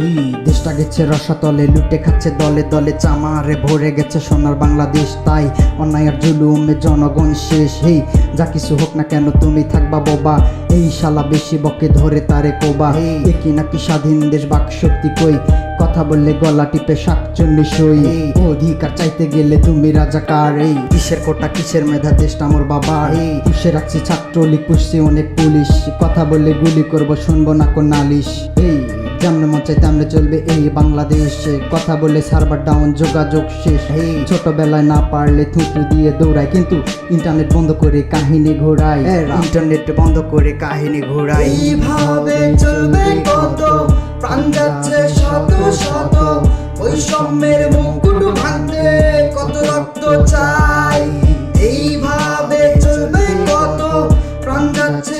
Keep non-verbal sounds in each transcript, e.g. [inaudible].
এই দেশটা গেছে রসাতলে লুটে খাচ্ছে দলে দলে চামারে ভরে গেছে সোনার বাংলাদেশ। তাই অন্যায়ের জুলুমে জনগণ শেষ। হেই যা কিছু হোক না কেন তুমি থাকবা বোবা। এই শালা বেশি বকে ধরে তারে কোবা। একই নাকি স্বাধীন দেশ বাক শক্তি কই? কথা বললে গলা টিপে শাকচল্লিশ অধিকার চাইতে গেলে তুমি রাজাকার। এই কিসের কোটা কিসের মেধা দেশটা আমার বাবা এই। পুষে রাখছি ছাত্রলীগ পুষছি অনেক পুলিশ। কথা বললে গুলি করব শুনব না কোন নালিশ। এই যেমন মন চাই তেমনি চলবে এই বাংলাদেশে। কথা বলে সার্ভার ডাউন যোগাযোগ শেষ। এই ছোটবেলায় না পারলে থুতু দিয়ে দৌড়ায় কিন্তু ইন্টারনেট বন্ধ করে কাহিনী ঘোরায়। ইন্টারনেট বন্ধ করে কাহিনী ঘোরায়। এইভাবে চলবে কত? প্রাণ যাচ্ছে শত শত। বৈষম্যের মুকুট ভাঙতে কত রক্ত চাই? এইভাবে চলবে কত? প্রাণ যাচ্ছে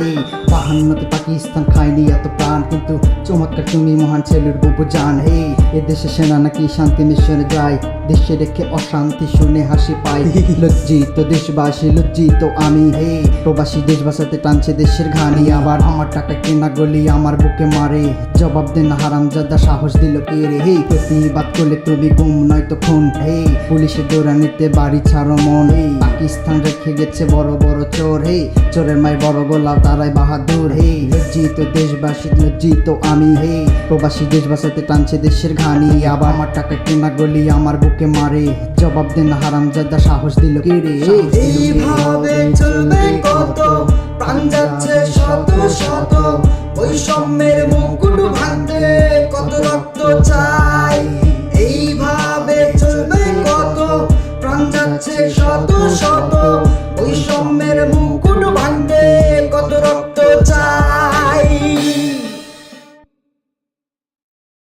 এই বাহান্নতে পাকিস্তান খায়নি এত প্রাণ কিন্তু চমৎকার তুমি মহান ছেলের বুবু জান। এই এ দেশে সেনা নাকি শান্তি মিশনে যায় দেশে রেখে অশান্তি শুনে হাসি [laughs] লজ্জিত দেশবাসী লজ্জিত আমি। হে প্রবাসী দেশ বাঁচাতে টানছে দেশের ঘানি। আবার আমার টাকা কেনা গলি আমার বুকে মারে। জবাব দেন হারামজাদা সাহস দিল কে রে? হে প্রতিবাদ করলে তুমি গুম নয় তো খুন হে পুলিশের দৌড়ানিতে বাড়ি ছাড়ো মন। হে পাকিস্তান রেখে গেছে বড় বড় চোর। হে চোরের মাই বড় গোলাপ তারাই বাহাদুর, হে লজ্জিত দেশবাসী, লজ্জিত আমি, হে প্রবাসী দেশবাসাতে টানছে দেশের ঘানি। আবার আমার টাকা কেনা গলি আমার বুকে মারে, জবাব দেন হারাম জাদা সাহস দিল কে রে? এইভাবে চলবে কত? প্রাণ যাচ্ছে শত শত। বৈষম্যের মুকুট ভাঙতে কত রক্ত চাই? এইভাবে চলবে কত? প্রাণ যাচ্ছে শত শত। বৈষম্যের মুকুট